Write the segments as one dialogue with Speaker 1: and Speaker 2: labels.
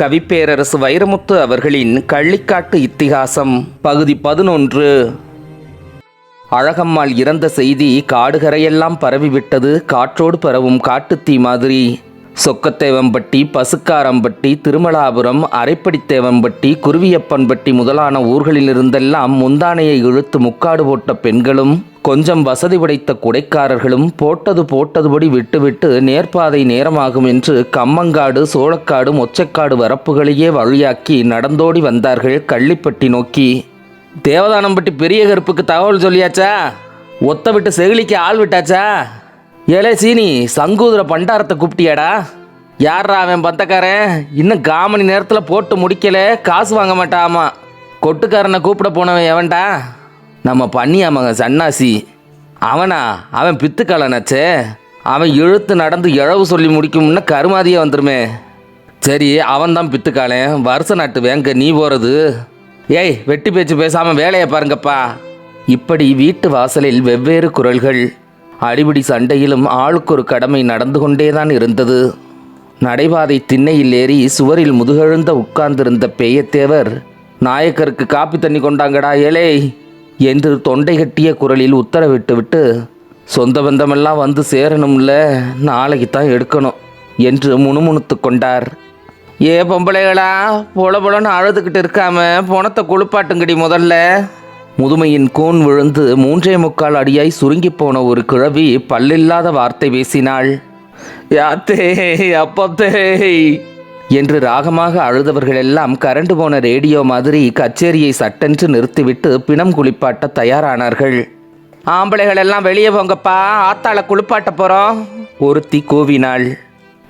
Speaker 1: கவிப்பேரரசு வைரமுத்து அவர்களின் கள்ளிக்காட்டு இத்திகாசம் பகுதி பதினொன்று. அழகம்மாள் இறந்த செய்தி காடுகரையெல்லாம் பரவிவிட்டது காற்றோடு பரவும் காட்டுத்தீ மாதிரி. சொக்கத்தேவம்பட்டி பசுக்காரம்பட்டி திருமலாபுரம் அரைப்படித்தேவம்பட்டி குருவியப்பன்பட்டி முதலான ஊர்களிலிருந்தெல்லாம் முந்தானையை இழுத்து முக்காடு போட்ட பெண்களும் கொஞ்சம் வசதி படைத்த குடைக்காரர்களும் போட்டது போட்டதுபடி விட்டுவிட்டு நேர்பாதை நேரமாகும் என்று கம்மங்காடு சோளக்காடு மொச்சக்காடு வரப்புகளையே வழியாக்கி நடந்தோடி வந்தார்கள் கள்ளிப்பட்டி நோக்கி. தேவதானம்பட்டி பெரிய கருப்புக்கு தகவல் சொல்லியாச்சா? ஒத்த விட்டு செகிலிக்கு ஆள் விட்டாச்சா? ஏலே சீனி சங்கூதுர பண்டாரத்தை கூப்பிட்டியாடா? யார்ரா அவன் பந்தக்காரன்? இன்னும் காமணி நேரத்தில் போட்டு முடிக்கல காசு வாங்க மாட்டாமா? கொட்டுக்காரனை கூப்பிட போனவன் எவன்டா? நம்ம பண்ணியாமங்க சன்னாசி. அவனா? அவன் பித்துக்காலனாச்சே அவன் இழுத்து நடந்து இழவு சொல்லி முடிக்கும்னா கருமாதியே வந்துருமே. சரி அவன்தான் பித்துக்காலன். வருஷ நாட்டு வேங்க நீ போகிறது ஏய் வெட்டி பேச்சு பேசாமல் வேலையை பாருங்கப்பா. இப்படி வீட்டு வாசலில் வெவ்வேறு குரல்கள். அடிபிடி சண்டையிலும் ஆளுக்கு ஒரு கடமை நடந்து கொண்டேதான் இருந்தது. நடைபாதை திண்ணையில் ஏறி சுவரில் முதுகெழுந்த உட்கார்ந்திருந்த பேயத்தேவர் நாயக்கருக்கு காப்பி தண்ணி கொண்டாங்கடா ஏலே. என்று தொண்டை கட்டிய குரலில் உத்தரவிட்டுவிட்டு சொந்த பந்தமெல்லாம் வந்து சேரணும்ல நாளைக்கு தான் எடுக்கணும் என்று முணுமுணுத்து கொண்டார். ஏ பொம்பளைகளா பொல பொலன்னு அழுதுகிட்டு இருக்காம பணத்தை குளிப்பாட்டுங்கடி முதல்ல. முதுமையின் கூன் விழுந்து மூன்றே முக்கால் அடியாய் சுருங்கி போன ஒரு கிழவி பல்லில்லாத வார்த்தை பேசினாள். யாத்தே அப்பத்தே என்று ராகமாக அழுதவர்களெல்லாம் கரண்டு போன ரேடியோ மாதிரி கச்சேரியை சட்டென்று நிறுத்திவிட்டு பிணம் குளிப்பாட்ட தயாரானார்கள். ஆம்பளைகள் எல்லாம் வெளியே போங்கப்பா ஆத்தாள குளிப்பாட்ட போறோம் ஒருத்தி கூவினாள்.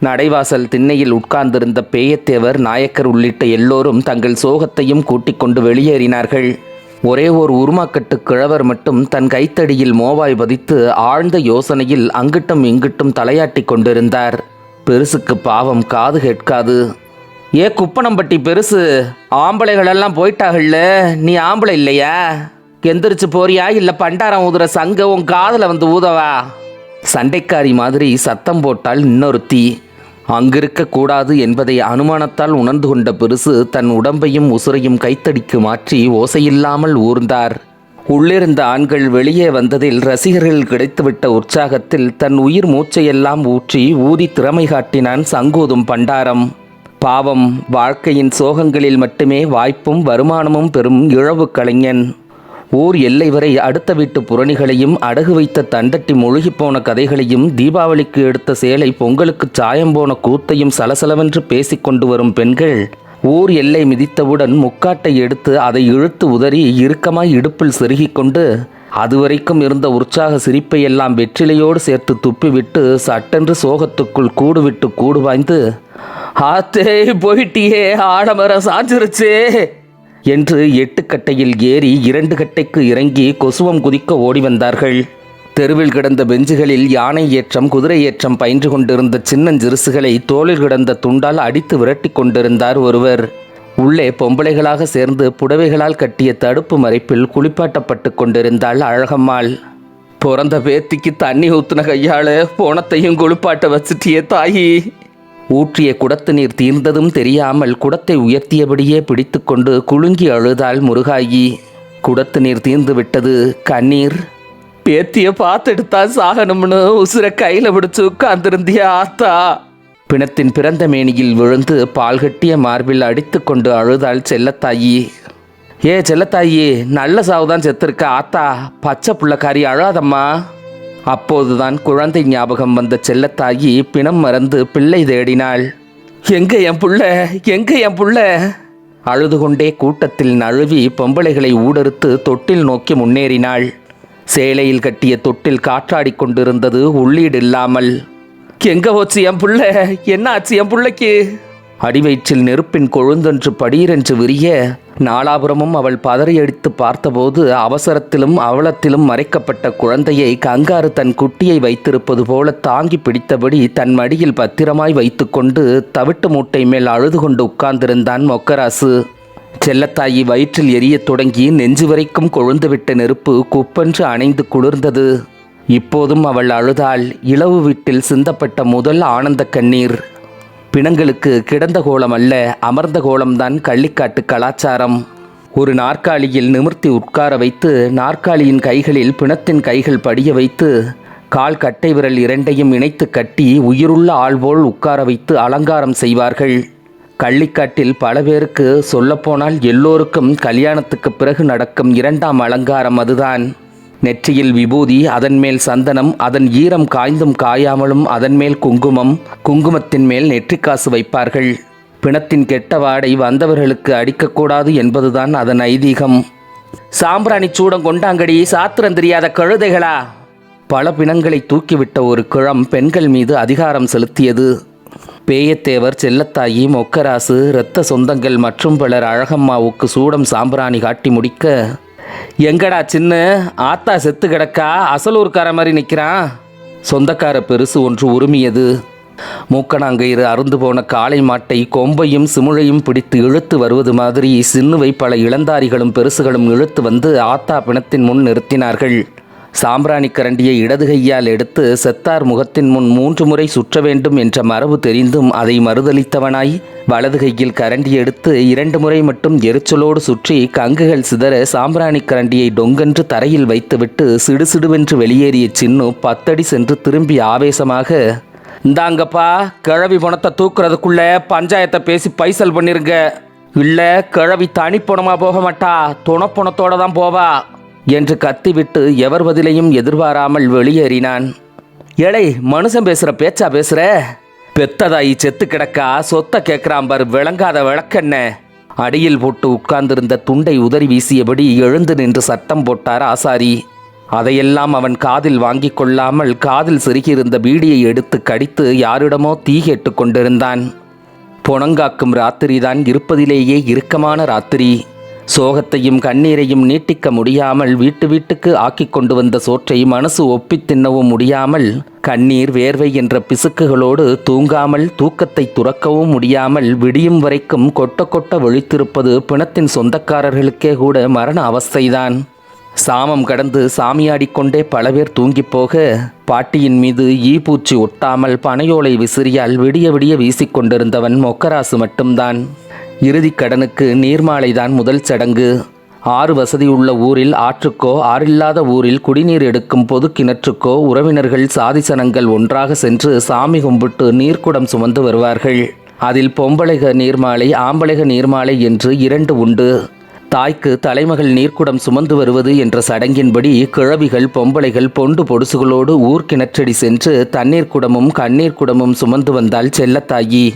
Speaker 1: நடைவாசல் திண்ணையில் உட்கார்ந்திருந்த பேயத்தேவர் நாயக்கர் உள்ளிட்ட எல்லோரும் தங்கள் சோகத்தையும் கூட்டிக் கொண்டு வெளியேறினார்கள். ஒரே ஒரு உருமாக்கட்டு கிழவர் மட்டும் தன் கைத்தடியில் மோவாய் பதித்து ஆழ்ந்த யோசனையில் அங்கிட்டும் இங்கிட்டும் தலையாட்டி கொண்டிருந்தார். பெருசுக்கு பாவம் காது கேட்காது. ஏ குப்பனம்பட்டி பெருசு ஆம்பளைகளெல்லாம் போயிட்டாகல்ல நீ ஆம்பளை இல்லையா? எந்திரிச்சு போறியா? இல்ல பண்டாரம் ஊதுற சங்க உன் காதில் வந்து ஊதவா? சண்டைக்காரி மாதிரி சத்தம் போட்டால் இன்னொருத்தி. அங்கிருக்க கூடாது என்பதை அனுமானத்தால் உணர்ந்து கொண்ட பெருசு தன் உடம்பையும் உசுரையும் கைத்தடிக்கு மாற்றி ஓசையில்லாமல் ஊர்ந்தார். உள்ளிருந்த ஆண்கள் வெளியே வந்ததில் ரசிகர்கள் கிடைத்துவிட்ட உற்சாகத்தில் தன் உயிர் மூச்சையெல்லாம் ஊற்றி ஊதி திறமை காட்டினான் சங்கோதும் பண்டாரம். பாவம் வாழ்க்கையின் சோகங்களில் மட்டுமே வாய்ப்பும் வருமானமும் பெறும் இழவு கலைஞன். ஊர் எல்லை வரை அடுத்த வீட்டு புரணிகளையும் அடகு வைத்த தண்டட்டி முழுகிப்போன கதைகளையும் தீபாவளிக்கு எடுத்த சேலை பொங்கலுக்கு சாயம் போன கூத்தையும் சலசலவென்று பேசிக்கொண்டு வரும் பெண்கள் ஊர் எல்லை மிதித்தவுடன் முக்காட்டை எடுத்து அதை இழுத்து உதறி இறுக்கமாய் இடுப்பில் செருகிக் கொண்டு அதுவரைக்கும் இருந்த உற்சாக சிரிப்பை எல்லாம் வெற்றிலையோடு சேர்த்து துப்பிவிட்டு சட்டென்று சோகத்துக்குள் கூடுவிட்டு கூடு வாய்ந்து ஆத்தே போயிட்டியே ஆடமரம் சாஞ்சிருச்சே என்று எட்டு கட்டையில் ஏறி இரண்டு கட்டைக்கு இறங்கி கொசுவம் குதிக்க ஓடி வந்தார்கள். தெருவில் கிடந்த பெஞ்சுகளில் யானை ஏற்றம் குதிரை ஏற்றம் பயின்று கொண்டிருந்த சின்னஞ்சிறுசுகளை தோளில் கிடந்த துண்டால் அடித்து விரட்டி கொண்டிருந்தார் ஒருவர். உள்ளே பொம்பளைகளாக சேர்ந்து புடவைகளால் கட்டிய தடுப்பு மறைப்பில் குளிப்பாட்டப்பட்டு கொண்டிருந்தாள் அழகம்மாள். பிறந்த பேத்திக்கு தண்ணி ஊத்துன கையால போனத்தையும் குளிப்பாட்ட வச்சிட்டியே தாயி. ஊற்றிய குடத்து நீர் தீர்ந்ததும் தெரியாமல் குடத்தை உயர்த்தியபடியே பிடித்துக்கொண்டு குலுங்கி அழுதாள் முருகாயி. குடத்து நீர் தீர்ந்து விட்டது கண்ணீர் பேத்திய பார்த்துடுத்தா சாகணும்னு உசுர கையில பிடிச்சு உட்கார்ந்திருந்தியா ஆத்தா. பிணத்தின் பிறந்த மேனியில் விழுந்து பால் கட்டிய மார்பில் அடித்துக்கொண்டு அழுதாள் செல்லத்தாயி. ஏ செல்லத்தாயி நல்ல சாவுதான் செத்துருக்க ஆத்தா. பச்சை புள்ளக்காரி அழாதம்மா. அப்போதுதான் குழந்தை ஞாபகம் வந்த செல்லத்தாயி பிணம் மறந்து பிள்ளை தேடினாள். எங்க என் புள்ள? எங்க என் புள்ள? அழுது கொண்டே கூட்டத்தில் நழுவி பொம்பளைகளை ஊடறுத்து தொட்டில் நோக்கி முன்னேறினாள். சேலையில் கட்டிய தொட்டில் காற்றாடிக் கொண்டிருந்தது உள்ளீடு இல்லாமல். எங்க போச்சு என் புள்ள? என்ன ஆச்சு என் புள்ளைக்கு? அடிவயிற்றில் நெருப்பின் கொழுந்தொன்று படீரென்று விரிய நாலாபுரமும் அவள் பதறியடித்து பார்த்தபோது அவசரத்திலும் அவலத்திலும் மறைக்கப்பட்ட குழந்தையை கங்காரு தன் குட்டியை வைத்திருப்பது போல தாங்கி பிடித்தபடி தன் மடியில் பத்திரமாய் வைத்துக்கொண்டு தவிட்டு மூட்டை மேல் அழுது கொண்டு உட்கார்ந்திருந்தான் மொக்கராசு. செல்லத்தாயி வயிற்றில் எரியத் தொடங்கி நெஞ்சு வரைக்கும் கொழுந்துவிட்ட நெருப்பு குப்பென்று அணைந்து குளிர்ந்தது. இப்போதும் அவள் அழுதாள் இளவு வீட்டில் சிந்தப்பட்ட முதல் ஆனந்த கண்ணீர். பிணங்களுக்கு கிடந்த கோலம் அல்ல அமர்ந்த கோலம்தான் கள்ளிக்காட்டு கலாச்சாரம். ஒரு நாற்காலியில் நிமிர்த்தி உட்கார வைத்து நாற்காலியின் கைகளில் பிணத்தின் கைகள் படிய வைத்து கால் கட்டை விரல் இரண்டையும் இணைத்து கட்டி உயிருள்ள ஆள்போல் உட்கார வைத்து அலங்காரம் செய்வார்கள். கள்ளிக்காட்டில் பல பேருக்கு சொல்லப்போனால் எல்லோருக்கும் கல்யாணத்துக்கு பிறகு நடக்கும் இரண்டாம் அலங்காரம் அதுதான். நெற்றியில் விபூதி அதன் மேல் சந்தனம் அதன் ஈரம் காய்ந்தும் காயாமலும் அதன் மேல் குங்குமம் குங்குமத்தின் மேல் நெற்றிக்காசு வைப்பார்கள். பிணத்தின் கெட்ட வாடை வந்தவர்களுக்கு அடிக்கக்கூடாது என்பதுதான் அதன் ஐதீகம். சாம்பிராணி சூடம் கொண்டாங்கடி சாத்திரம் தெரியாத கழுதைகளா? பல பிணங்களை தூக்கிவிட்ட ஒரு கிழம் பெண்கள் மீது அதிகாரம் செலுத்தியது. பேயத்தேவர் செல்லத்தாயி மொக்கராசு இரத்த சொந்தங்கள் மற்றும் பலர் அழகம்மாவுக்கு சூடம் சாம்பிராணி காட்டி முடிக்க. எங்கடா சின்ன? ஆத்தா செத்து கிடக்கா? அசலூர்கார மாதிரி நிற்கிறான் சொந்தக்கார பெருசு ஒன்று உருமியது. மூக்கணாங்கயிறு அருந்து போன காளை மாட்டை கொம்பையும் சிமுழையும் பிடித்து இழுத்து வருவது மாதிரி சின்னுவை பல இளந்தாரிகளும் பெருசுகளும் இழுத்து வந்து ஆத்தா பிணத்தின் முன் நிறுத்தினார்கள். சாம்பிராணி கரண்டியை இடது கையால் எடுத்து செத்தார் முகத்தின் முன் மூன்று முறை சுற்ற வேண்டும் என்ற மரபு தெரிந்தும் அதை மறுதளித்தவனாய் வலது கையில் கரண்டி எடுத்து இரண்டு முறை மட்டும் எரிச்சலோடு சுற்றி கங்குகள் சிதற சாம்பிராணி கரண்டியை டொங்கென்று தரையில் வைத்துவிட்டு சிடுசிடுவென்று வெளியேறிய சின்னு பத்தடி சென்று திரும்பி ஆவேசமாக இந்தாங்கப்பா கிழவி பணத்தை தூக்குறதுக்குள்ள பஞ்சாயத்தை பேசி பைசல் பண்ணிருங்க. இல்லை கிழவி தனிப்பணமாக போக மாட்டா. துணப்பணத்தோடு தான் போவா. என்று கத்திவிட்டு எவர் பதிலையும் எதிர்பாராமல் வெளியேறினான். ஏழை மனுஷன் பேசுற பேச்சா பேசுற? பெத்ததாயி செத்து கிடக்கா? சொத்த கேட்குறாம்பர் விளங்காத விளக்கென்ன? அடியில் போட்டு உட்கார்ந்திருந்த துண்டை உதறி வீசியபடி எழுந்து நின்று சத்தம் போட்டார் ஆசாரி. அதையெல்லாம் அவன் காதில் வாங்கிக் கொள்ளாமல் காதில் செருகியிருந்த பீடியை எடுத்து கடித்து யாரிடமோ தீ கேட்டு கொண்டிருந்தான். பொணங்காக்கும் ராத்திரிதான் இருப்பதிலேயே இறுக்கமான ராத்திரி. சோகத்தையும் கண்ணீரையும் நீட்டிக்க முடியாமல் வீட்டு வீட்டுக்கு ஆக்கிக் கொண்டு வந்த சோற்றை மனசு ஒப்பித் தின்னவும் முடியாமல் கண்ணீர் வேர்வை என்ற பிசுக்குகளோடு தூங்காமல் தூக்கத்தை துறக்கவும் முடியாமல் விடியும் வரைக்கும் கொட்ட கொட்ட ஒழித்திருப்பது பிணத்தின் சொந்தக்காரர்களுக்கே கூட மரண அவஸ்தைதான். சாமம் கடந்து சாமியாடிக்கொண்டே பல பேர் தூங்கிப்போக பாட்டியின் மீது ஈபூச்சி ஒட்டாமல் பனையோலை விசிறியால் விடிய விடிய வீசிக்கொண்டிருந்தவன் மொக்கராசு மட்டும்தான். இறுதிக் கடனுக்கு நீர்மாலைதான் முதல் சடங்கு. ஆறு வசதியுள்ள ஊரில் ஆற்றுக்கோ ஆறில்லாத ஊரில் குடிநீர் எடுக்கும் பொது கிணற்றுக்கோ உறவினர்கள் சாதிசனங்கள் ஒன்றாக சென்று சாமி கும்பிட்டு நீர்க்குடம் சுமந்து வருவார்கள். அதில் பொம்பளைக நீர்மாலை ஆம்பளைக நீர்மாலை என்று இரண்டு உண்டு. தாய்க்கு தலைமகள் நீர்க்குடம் சுமந்து வருவது என்ற சடங்கின்படி கிழவிகள் பொம்பளைகள் பொண்டு பொடுசுகளோடு ஊர் கிணற்றடி சென்று தண்ணீர் குடமும் கண்ணீர் குடமும் சுமந்து வந்தால் செல்லத்தாயி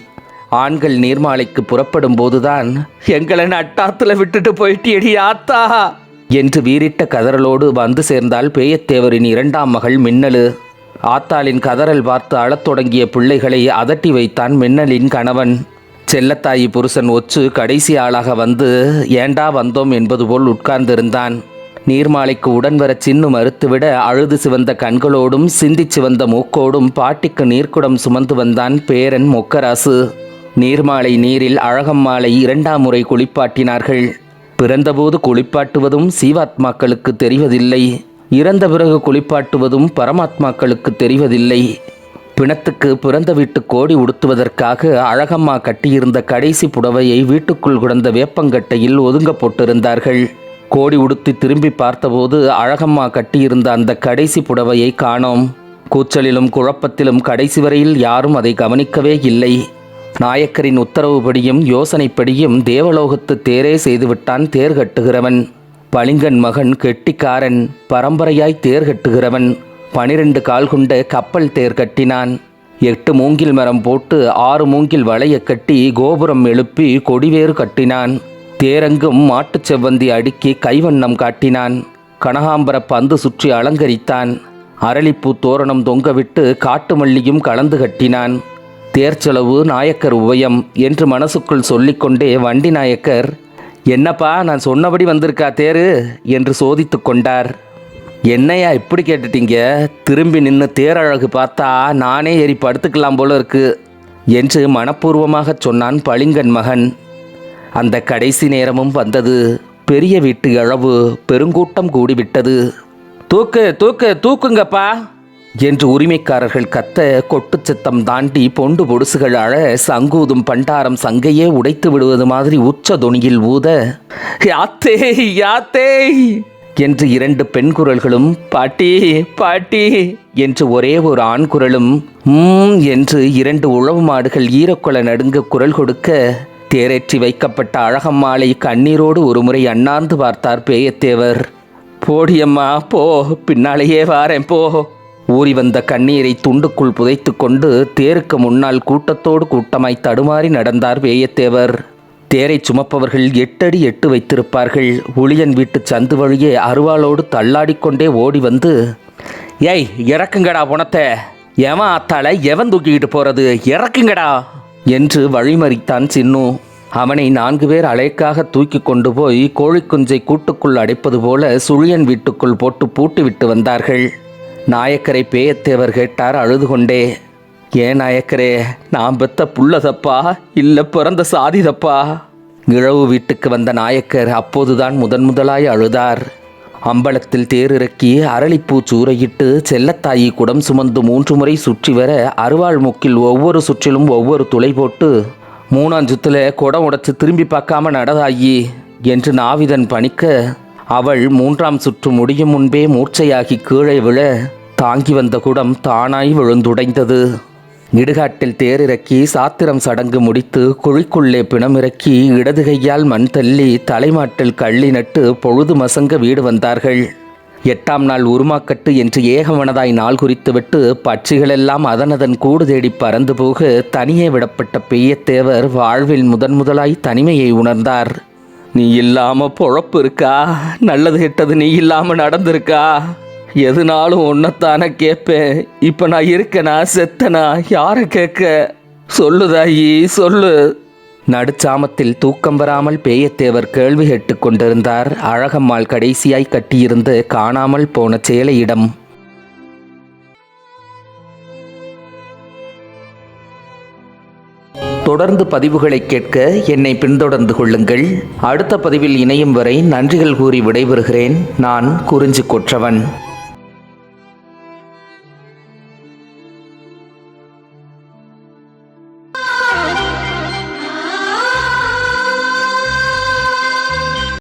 Speaker 1: ஆண்கள் நீர்மாலைக்கு புறப்படும் போதுதான் எங்களை நட்டாத்துல விட்டுட்டு போயிட்டியடி ஆத்தா என்று வீறிட்ட கதறலோடு வந்து சேர்ந்தால் பேயத்தேவரின் இரண்டாம் மகள் மின்னலு. ஆத்தாளின் கதறல் பார்த்து அழத் தொடங்கிய பிள்ளைகளை அதட்டி வைத்தான் மின்னலின் கணவன். செல்லத்தாயி புருஷன் ஒச்சு கடைசி ஆளாக வந்து ஏண்டா வந்தோம்? என்பது போல் உட்கார்ந்திருந்தான். நீர்மாலைக்கு உடன் வர சின்னு மறுத்துவிட அழுது சிவந்த கண்களோடும் சிந்தி சிவந்த மூக்கோடும் பாட்டிக்கு நீர்க்குடம் சுமந்து வந்தான் பேரன் மொக்கராசு. நீர்மாலை நீரில் அழகம்மாளை இரண்டாம் முறை குளிப்பாட்டினார்கள். பிறந்தபோது குளிப்பாட்டுவதும் சீவாத்மாக்களுக்கு தெரிவதில்லை. இறந்த பிறகு குளிப்பாட்டுவதும் பரமாத்மாக்களுக்கு தெரிவதில்லை. பிணத்துக்கு பிறந்த வீட்டு கோடி உடுத்துவதற்காக அழகம்மா கட்டியிருந்த கடைசி புடவையை வீட்டுக்குள் கிடந்த வேப்பங்கட்டையில் ஒதுங்க போட்டிருந்தார்கள் கோடி உடுத்தி திரும்பி பார்த்தபோது அழகம்மா கட்டியிருந்த அந்த கடைசி புடவையை காணோம். கூச்சலிலும் குழப்பத்திலும் கடைசி வரையில் யாரும் அதை கவனிக்கவே இல்லை. நாயக்கரின் உத்தரவுபடியும் யோசனைப்படியும் தேவலோகத்து தேரே செய்துவிட்டான் தேர் கட்டுகிறவன் பளிங்கன் மகன் கெட்டிக்காரன் பரம்பரையாய் தேர் கட்டுகிறவன் பனிரெண்டு கால் கொண்ட கப்பல் தேர் கட்டினான். எட்டு மூங்கில் மரம் போட்டு ஆறு மூங்கில் வளைய கட்டி கோபுரம் எழுப்பி கொடிவேறு கட்டினான். தேரெங்கும் மாட்டுச் செவ்வந்தி அடுக்கி கைவண்ணம் காட்டினான். கனகாம்பர பந்து சுற்றி அலங்கரித்தான். அரளிப்பூ தோரணம் தொங்கவிட்டு காட்டு மல்லியும் கலந்து கட்டினான். தேர்ச்செலவு நாயக்கர் உபயம் என்று மனசுக்குள் சொல்லிக்கொண்டே வண்டி நாயக்கர் என்னப்பா நான் சொன்னபடி வந்திருக்கா தேரு? என்று சோதித்து கொண்டார். என்னையா இப்படி கேட்டுட்டீங்க? திரும்பி நின்று தேரழகு பார்த்தா நானே ஏறி படுத்துக்கலாம் போல இருக்கு என்று மனப்பூர்வமாகச் சொன்னான் பளிங்கன் மகன். அந்த கடைசி நேரமும் வந்தது. பெரிய வீட்டு இழவு பெருங்கூட்டம் கூடிவிட்டது. தூக்கு தூக்கு தூக்குங்கப்பா என்று உரிமைக்காரர்கள் கத்த கொட்டுச் சத்தம் தாண்டி பொண்டு பொடுசுகள் அழ சங்கூதும் பண்டாரம் சங்கையே உடைத்து விடுவது மாதிரி உச்ச தொனியில் ஊத யாத்தே யாத்தே! என்று இரண்டு பெண் குரல்களும் பாட்டி பாட்டி! என்று ஒரே ஒரு ஆண் குரலும் ம் என்று இரண்டு உழவு மாடுகள் ஈரக்குல நடுங்க குரல் கொடுக்க தேரேற்றி வைக்கப்பட்ட அழகம்மாளை கண்ணீரோடு ஒருமுறை அண்ணாந்து பார்த்தார் பேயத்தேவர். போடியம்மா போ பின்னாலேயே வாரேன் போ. ஊறி வந்த கண்ணீரை துண்டுக்குள் புதைத்து கொண்டு தேருக்கு முன்னால் கூட்டத்தோடு கூட்டமாய் தடுமாறி நடந்தார் வேயத்தேவர். தேரை சுமப்பவர்கள் எட்டடி எட்டு வைத்திருப்பார்கள். உளியன் வீட்டு சந்து வழியே அருவாளோடு தள்ளாடிக்கொண்டே ஓடி வந்து ஏய் இறக்குங்கடா உனத்தை. எவன் அத்தால எவன் தூக்கிக்கிட்டு போறது? இறக்குங்கடா. என்று வழிமறித்தான் சின்னு. அவனை நான்கு பேர் அலைக்காக தூக்கி கொண்டு போய் கோழிக்குஞ்சை கூட்டுக்குள் அடைப்பது போல சுழியன் வீட்டுக்குள் போட்டு பூட்டிவிட்டு வந்தார்கள். நாயக்கரை பேயத்தேவர் கேட்டார் அழுது கொண்டே. ஏன் நாயக்கரே நான் பெத்த புள்ளதப்பா? இல்லை பிறந்த சாதிதப்பா? இழவு வீட்டுக்கு வந்த நாயக்கர் அப்போதுதான் முதன் முதலாய் அழுதார். அம்பலத்தில் தேரிறக்கி அரளிப்பூ சூறையிட்டு செல்லத்தாயி குடம் சுமந்து மூன்று முறை சுற்றி வர அருவாள் மூக்கில் ஒவ்வொரு சுற்றிலும் ஒவ்வொரு துளை போட்டு மூணாஞ்சுத்தில் குடம் உடைச்சு திரும்பி பார்க்காம நடதாயி என்று நாவிதன் பணிக்க அவள் மூன்றாம் சுற்று முடியும் முன்பே மூர்ச்சையாகி கீழே விழ தாங்கி வந்த குடம் தானாய் விழுந்துடைந்தது. இடுகாட்டில் தேரிறக்கி சாத்திரம் சடங்கு முடித்து குழிக்குள்ளே பிணமிறக்கி இடது கையால் மண் தள்ளி தலைமாட்டில் கள்ளி நட்டு பொழுது மசங்க வீடு வந்தார்கள். எட்டாம் நாள் உருமாக்கட்டு என்று ஏகமனதாய் நாள் குறித்துவிட்டு பட்சிகளெல்லாம் அதனதன் கூடு தேடி பறந்து போக தனியே விடப்பட்ட பெய்யத்தேவர் வாழ்வில் முதன் முதலாய் தனிமையை உணர்ந்தார். நீ இல்லாம பொழப்பு இருக்கா? நல்லது கெட்டது நீ இல்லாம நடந்திருக்கா? எதுனாலும் ஒன்னத்தானே கேட்பேன். இப்போ நான் இருக்கனா செத்தனா? யாரை கேட்க? சொல்லுதாயி சொல்லு. நடுச்சாமத்தில் தூக்கம் வராமல் பேயத்தேவர் கேள்வி கேட்டு கொண்டிருந்தார். அழகம்மாள் கடைசியாய் கட்டியிருந்து காணாமல் போன சேலையிடம். தொடர்ந்து பதிவுகளை கேட்க என்னை பின்தொடர்ந்து கொள்ளுங்கள். அடுத்த பதிவில் இணையும் வரை நன்றிகள் கூறி விடைபெறுகிறேன். நான் குறிஞ்சி கொற்றவன்.